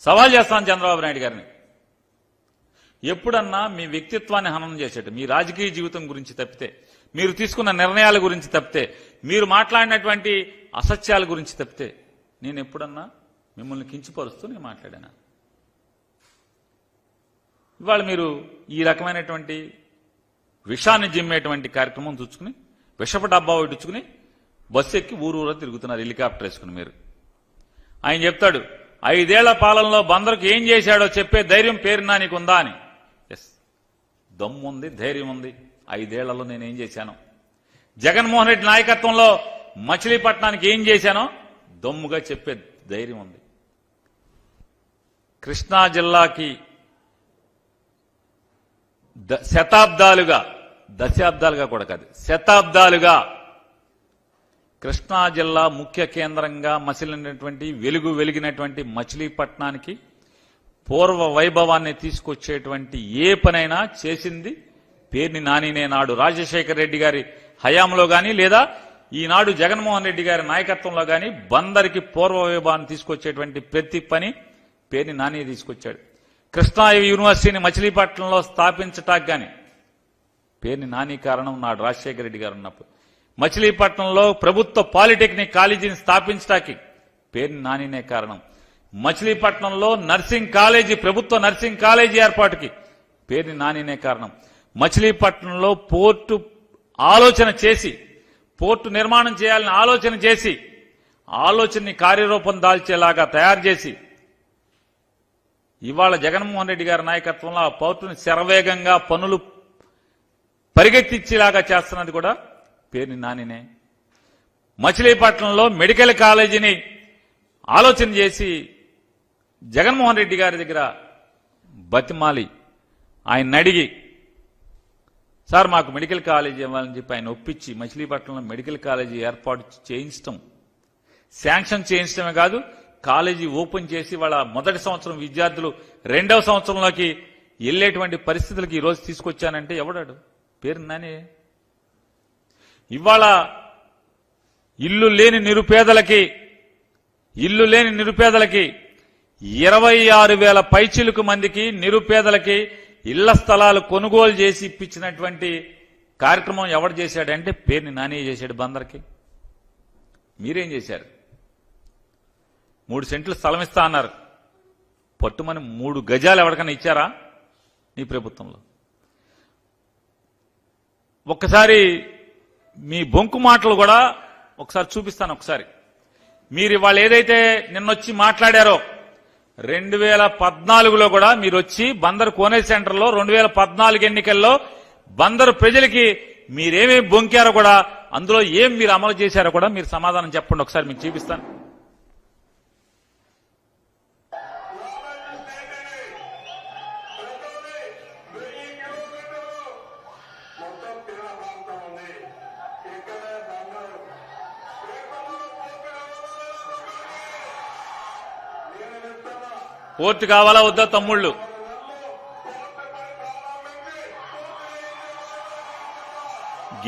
సవాల్ చేస్తాను చంద్రబాబు నాయుడు గారిని. ఎప్పుడన్నా మీ వ్యక్తిత్వాన్ని హననం చేసేట మీ రాజకీయ జీవితం గురించి తప్పితే మీరు తీసుకున్న నిర్ణయాల గురించి తప్పితే మీరు మాట్లాడినటువంటి అసత్యాల గురించి తప్పితే నేను ఎప్పుడన్నా మిమ్మల్ని కించిపరుస్తూ నేను మాట్లాడాను? ఇవాళ మీరు ఈ రకమైనటువంటి విషాన్ని జిమ్మేటువంటి కార్యక్రమం చూసుకుని విషప డబ్బా ఒకటి బస్సు ఎక్కి ఊరు ఊరా తిరుగుతున్నారు హెలికాప్టర్ వేసుకుని మీరు. ఆయన చెప్తాడు ఐదేళ్ళ పాలనలో బందరుకు ఏం చేశాడో చెప్పే ధైర్యం పేరునా నీకుందా అని. ఎస్ దమ్ముంది ధైర్యం ఉంది ఐదేళ్ళలో నేనేం చేశాను? జగన్మోహన్ రెడ్డి నాయకత్వంలో మచిలీపట్నానికి ఏం చేశానో దమ్ముగా చెప్పే ధైర్యం ఉంది కృష్ణా జిల్లాకి ద- శతాబ్దాలుగా దశాబ్దాలుగా కూడా కాదు శతాబ్దాలుగా కృష్ణా జిల్లా ముఖ్య కేంద్రంగా మసిలినటువంటి వెలుగు వెలిగినటువంటి మచిలీపట్నానికి పూర్వ వైభవాన్ని తీసుకొచ్చేటువంటి ఏ పనైనా చేసింది పేర్ని నానినే నాడు రాజశేఖర రెడ్డి గారి హయాంలో గాని లేదా ఈనాడు జగన్మోహన్ రెడ్డి గారి నాయకత్వంలో గాని బందరికి పూర్వ వైభవాన్ని తీసుకొచ్చేటువంటి ప్రతి పని పేర్ని నాని తీసుకొచ్చాడు. కృష్ణా యూనివర్సిటీని మచిలీపట్నంలో స్థాపించటానికి గాని పేరుని నాని కారణం నాడు రాజశేఖర రెడ్డి గారు ఉన్నప్పుడు. మచిలీపట్నంలో ప్రభుత్వ పాలిటెక్నిక్ కాలేజీని స్థాపించడానికి పేరు నానినే కారణం. మచిలీపట్నంలో నర్సింగ్ కాలేజీ ప్రభుత్వ నర్సింగ్ కాలేజీ ఏర్పాటుకి పేరు నానినే కారణం. మచిలీపట్నంలో పోర్టు ఆలోచన చేసి పోర్టు నిర్మాణం చేయాలని ఆలోచన చేసి ఆలోచనని కార్యరూపం దాల్చేలాగా తయారు చేసి ఇవాళ జగన్మోహన్ రెడ్డి గారి నాయకత్వంలో ఆ పోర్టును శరవేగంగా పనులు పరిగెత్తిచ్చేలాగా చేస్తున్నది కూడా పేరుని నానినే. మచిలీపట్నంలో మెడికల్ కాలేజీని ఆలోచన చేసి జగన్మోహన్ రెడ్డి గారి దగ్గర బతిమాలి. ఆయన అడిగి సార్ మాకు మెడికల్ కాలేజీ ఇవ్వాలని చెప్పి ఆయన ఒప్పించి మచిలీపట్నంలో మెడికల్ కాలేజీ ఏర్పాటు చేయించటం శాంక్షన్ చేయించడమే కాదు కాలేజీ ఓపెన్ చేసి వాళ్ళ మొదటి సంవత్సరం విద్యార్థులు రెండవ సంవత్సరంలోకి వెళ్ళేటువంటి పరిస్థితులకి ఈరోజు తీసుకొచ్చానంటే ఎవడాడు? పేరు నానే ఇవాళ ఇల్లు లేని నిరుపేదలకి ఇల్లు లేని నిరుపేదలకి ఇరవై ఆరు వేల పైచిలుకు మందికి నిరుపేదలకి ఇళ్ళ స్థలాలు కొనుగోలు చేసి ఇప్పించినటువంటి కార్యక్రమం ఎవడు చేశాడంటే పేరుని నాని చేశాడు బందర్కి. మీరేం చేశారు? మూడు సెంట్లు స్థలం ఇస్తా అన్నారు. పట్టుమని మూడు గజాలు ఎవరికైనా ఇచ్చారా? నీ ప్రభుత్వంలో. ఒక్కసారి మీ బొంకు మాటలు కూడా ఒకసారి చూపిస్తాను ఒకసారి. మీరు ఇవాళ ఏదైతే నిన్నొచ్చి మాట్లాడారో రెండు వేల పద్నాలుగులో కూడా మీరు వచ్చి బందరు కోనే సెంటర్లో రెండు వేల పద్నాలుగు ఎన్నికల్లో బందరు ప్రజలకి మీరేమేమి బొంకారో కూడా అందులో ఏం మీరు అమలు చేశారో కూడా మీరు సమాధానం చెప్పండి. ఒకసారి మీకు చూపిస్తాను. పూర్తి కోర్టు కావాలా వద్దా తమ్ముళ్ళు?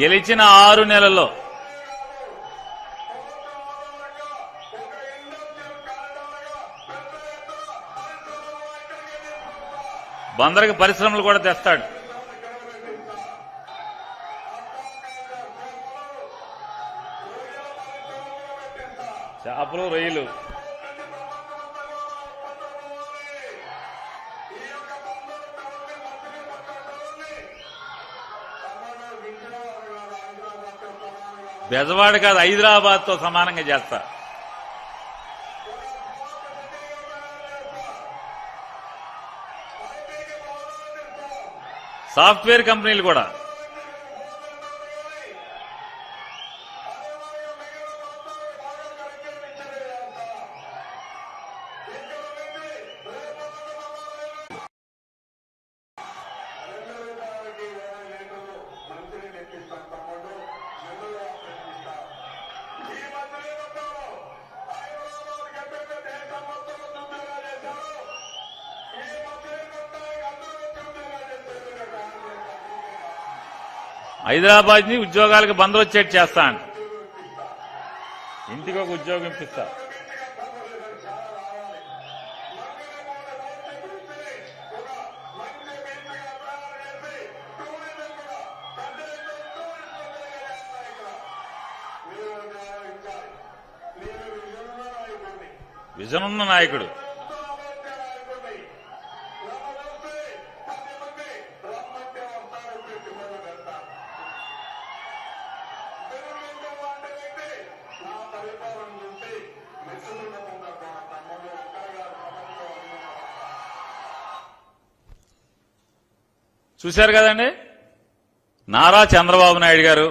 గెలిచిన ఆరు నెలల్లో. బందరికి పరిశ్రమలు కూడా తెస్తాడు. చేపలు రొయ్యలు. బెజవాడ కాదు హైదరాబాద్తో సమానంగా చేస్తా. సాఫ్ట్వేర్ కంపెనీలు కూడా. హైదరాబాద్ని ఉద్యోగాలకు బందోచేట్ చేస్తాను. ఇంటికి ఒక ఉద్యోగం ఇప్పిస్తా. విజనున్న నాయకుడు. చూశారు కదండి? నారా చంద్రబాబు నాయుడు గారు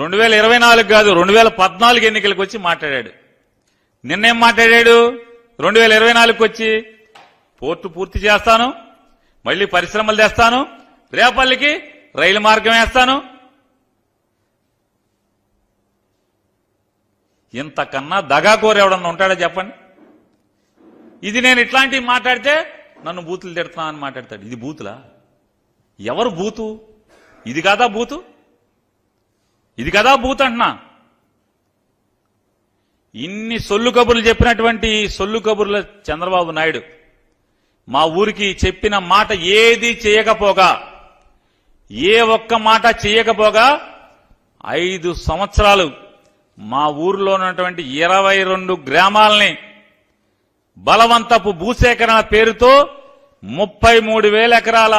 రెండు వేల ఇరవై నాలుగు కాదు రెండు వేల పద్నాలుగు ఎన్నికలకు వచ్చి మాట్లాడాడు. నిన్నేం మాట్లాడాడు? రెండు వేల ఇరవై నాలుగుకి వచ్చి పోర్టు పూర్తి చేస్తాను మళ్ళీ పరిశ్రమలు తెస్తాను రేపల్లికి రైలు మార్గం వేస్తాను. ఇంతకన్నా దగాకోరు ఎవడన్నా ఉంటాడో చెప్పండి? ఇది నేను ఇట్లాంటివి మాట్లాడితే నన్ను బూతులు తిడుతున్నా అని మాట్లాడతాడు. ఇది బూతులా? ఎవరు బూతు? ఇది కాదా బూతు? ఇది కదా బూత్ అంటున్నా. ఇన్ని సొల్లు కబుర్లు చెప్పినటువంటి సొల్లు కబుర్ల చంద్రబాబు నాయుడు మా ఊరికి చెప్పిన మాట ఏది చేయకపోగా ఏ ఒక్క మాట చేయకపోగా ఐదు సంవత్సరాలు మా ఊరిలో ఉన్నటువంటి ఇరవై రెండు గ్రామాలని బలవంతపు భూసేకరణ పేరుతో ముప్పై మూడు వేల ఎకరాల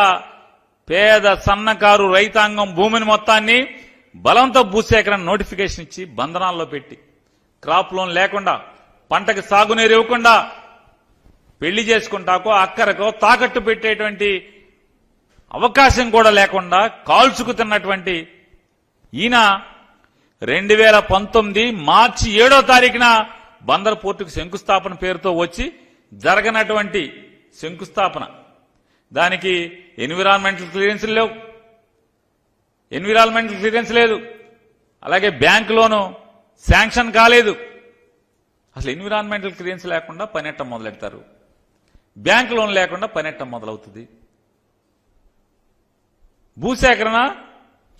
పేద సన్నకారు రైతాంగం భూమిని మొత్తాన్ని బలంతో భూసేకరణ నోటిఫికేషన్ ఇచ్చి బంధనాల్లో పెట్టి క్రాప్ లోన్ లేకుండా పంటకి సాగునీరు ఇవ్వకుండా పెళ్ళి చేసుకుంటాకో అక్కరకో తాకట్టు పెట్టేటువంటి అవకాశం కూడా లేకుండా కాల్చుకు తిన్నటువంటి ఈయన రెండు వేల పంతొమ్మిది మార్చి ఏడో తారీఖున బందర్ పోర్టుకు శంకుస్థాపన పేరుతో వచ్చి జరగనటువంటి శంకుస్థాపన. దానికి ఎన్విరాన్మెంటల్ క్లియరెన్స్ లేవు. ఎన్విరాన్మెంటల్ క్లియరెన్స్ లేదు. అలాగే బ్యాంక్ లోను శాంక్షన్ కాలేదు. అసలు ఎన్విరాన్మెంటల్ క్లియరెన్స్ లేకుండా పనెట్టం మొదలెడతారు? బ్యాంక్ లోన్ లేకుండా పనెట్టం మొదలవుతుంది? భూసేకరణ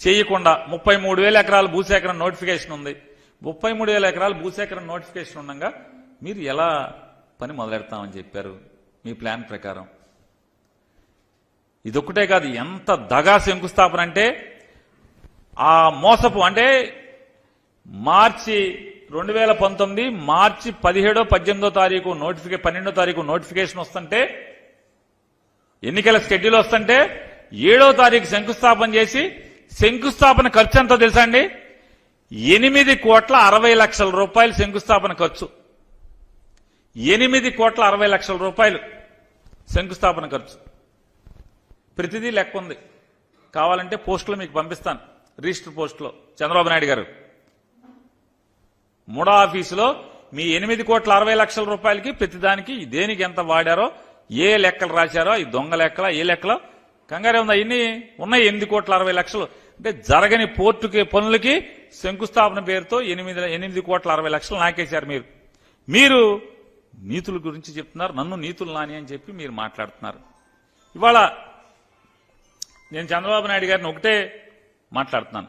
చేయకుండా ముప్పై మూడు వేల ఎకరాల భూసేకరణ నోటిఫికేషన్ ఉంది. ముప్పై మూడు వేల ఎకరాల భూసేకరణ నోటిఫికేషన్ ఉండగా మీరు ఎలా పని మొదలెడతామని చెప్పారు మీ ప్లాన్ ప్రకారం? ఇదొక్కటే కాదు ఎంత దగా శంకుస్థాపన అంటే ఆ మోసపు అంటే మార్చి రెండు వేల పంతొమ్మిది మార్చి పదిహేడో పద్దెనిమిదో తారీఖు నోటిఫికే పన్నెండో తారీఖు నోటిఫికేషన్ వస్తుంటే ఎన్నికల షెడ్యూల్ వస్తుంటే ఏడో తారీఖు శంకుస్థాపన చేసి శంకుస్థాపన ఖర్చు ఎంతో తెలుసా అండి? ఎనిమిది కోట్ల అరవై లక్షల రూపాయలు శంకుస్థాపన ఖర్చు. ఎనిమిది కోట్ల అరవై లక్షల రూపాయలు శంకుస్థాపన ఖర్చు. ప్రతిదీ లెక్క ఉంది. కావాలంటే పోస్టులు మీకు పంపిస్తాను. రిజిస్టర్ పోస్టులో. చంద్రబాబు నాయుడు గారు. మూడో ఆఫీసులో మీ ఎనిమిది కోట్ల అరవై లక్షల రూపాయలకి ప్రతిదానికి దేనికి ఎంత వాడారో ఏ లెక్కలు రాశారో ఈ దొంగ లెక్కల ఏ లెక్కలో? కంగారే ఉందా? ఇన్ని ఉన్నాయి ఎనిమిది కోట్ల అరవై లక్షలు. అంటే జరగని పోర్టుకి పనులకి శంకుస్థాపన పేరుతో ఎనిమిది ఎనిమిది కోట్ల అరవై లక్షలు నాకేశారు మీరు. మీరు నీతుల గురించి చెప్తున్నారు. నన్ను నీతులు నాని అని చెప్పి మీరు మాట్లాడుతున్నారు. ఇవాళ నేను చంద్రబాబు నాయుడు గారిని ఒకటే మాట్లాడుతున్నాను.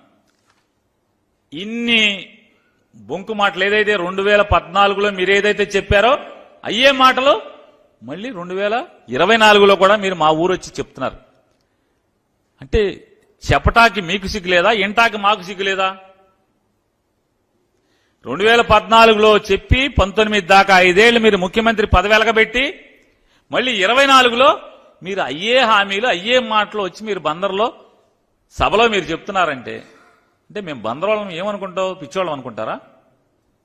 ఇన్ని బొంకు మాటలు ఏదైతే రెండు వేల పద్నాలుగులో మీరు ఏదైతే చెప్పారో అయ్యే మాటలు మళ్ళీ రెండు వేల ఇరవై నాలుగులో కూడా మీరు మా ఊరు వచ్చి చెప్తున్నారు. అంటే చెప్పటానికి మీకు సిగ్గు లేదా ఇంటాకి మాకు సిగ్గులేదా? రెండు వేల పద్నాలుగులో చెప్పి పంతొమ్మిది దాకా ఐదేళ్ళు మీరు ముఖ్యమంత్రి పదవెలగబెట్టి మళ్ళీ ఇరవై నాలుగులో మీరు అయ్యే హామీలు అయ్యే మాటలు వచ్చి మీరు బందర్లో సభలో మీరు చెప్తున్నారంటే అంటే మేము బందరోళ్ళని ఏమనుకుంటావు? పిచ్చోళ్ళం అనుకుంటారా?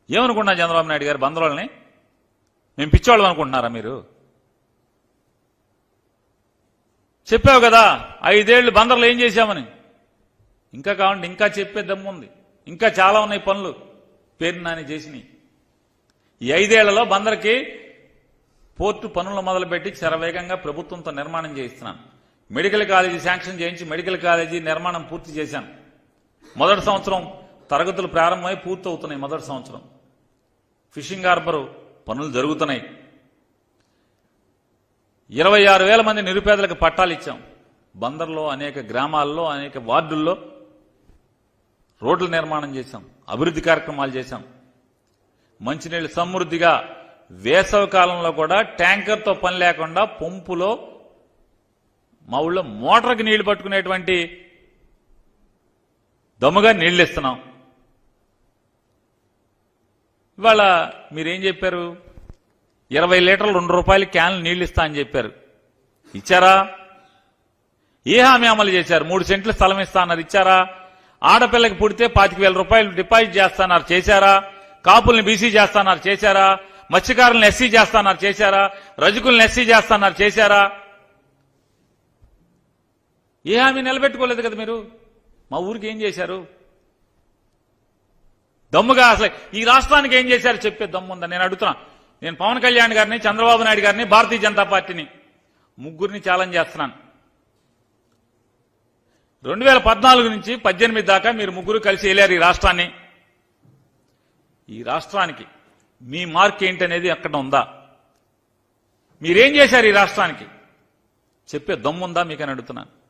ఏమనుకుంటున్నా చంద్రబాబు నాయుడు గారు బందరోళ్ళని మేము పిచ్చోళ్ళం అనుకుంటున్నారా మీరు? చెప్పావు కదా ఐదేళ్ళు బందర్లు ఏం చేశామని. ఇంకా కావండి ఇంకా చెప్పే దమ్ముంది ఇంకా చాలా ఉన్నాయి పనులు. పేరు నాని చేసినాయి. ఈ ఐదేళ్ళలో బందర్కి పోర్టు పనులు మొదలుపెట్టి శరవేగంగా ప్రభుత్వంతో నిర్మాణం చేయిస్తున్నాను. మెడికల్ కాలేజీ శాంక్షన్ చేయించి మెడికల్ కాలేజీ నిర్మాణం పూర్తి చేశాను. మొదటి సంవత్సరం తరగతులు ప్రారంభమై పూర్తి అవుతున్నాయి మొదటి సంవత్సరం. ఫిషింగ్ హార్బర్ పనులు జరుగుతున్నాయి. ఇరవై ఆరు వేల మంది నిరుపేదలకు పట్టాలు ఇచ్చాం. బందర్లో అనేక గ్రామాల్లో అనేక వార్డుల్లో రోడ్ల నిర్మాణం చేశాం. అభివృద్ధి కార్యక్రమాలు చేశాం. మంచినీళ్ళు సమృద్ధిగా వేసవ కాలంలో కూడా ట్యాంకర్తో పని లేకుండా పంపులో మా ఊళ్ళో మోటార్కి నీళ్ళు పట్టుకునేటువంటి దమ్ముగా నీళ్ళు ఇస్తున్నాం ఇవాళ మీరేం చెప్పారు? ఇరవై లీటర్లు రెండు రూపాయలు క్యాన్లు నీళ్ళు ఇస్తా అని చెప్పారు. ఇచ్చారా? ఏ హామీ అమలు చేశారు? మూడు సెంట్లు స్థలం ఇస్తా అన్నారు. ఇచ్చారా? ఆడపిల్లకి పుడితే పాతిక వేల రూపాయలు డిపాజిట్ చేస్తాన్నారు చేశారా? కాపుల్ని బీసీ చేస్తాన్నారు చేశారా? మత్స్యకారులను ఎస్సీ చేస్తాన్నారు చేశారా? రజకులను ఎస్సీ చేస్తాన్నారు చేశారా? ఏ హామీ నిలబెట్టుకోలేదు కదా మీరు? మా ఊరికి ఏం చేశారు? దమ్ముగా అసలు ఈ రాష్ట్రానికి ఏం చేశారు? చెప్పే దమ్ము ఉందా? నేను అడుగుతున్నా. నేను పవన్ కళ్యాణ్ గారిని చంద్రబాబు నాయుడు గారిని భారతీయ జనతా పార్టీని ముగ్గురిని ఛాలెంజ్ చేస్తున్నాను. రెండు వేల పద్నాలుగు నుంచి పద్దెనిమిది దాకా మీరు ముగ్గురు కలిసి వెళ్ళారు ఈ రాష్ట్రాన్ని. ఈ రాష్ట్రానికి మీ మార్క్ ఏంటనేది అక్కడ ఉందా? మీరేం చేశారు ఈ రాష్ట్రానికి? చెప్పే దమ్ముందా మీకని అడుగుతున్నాను.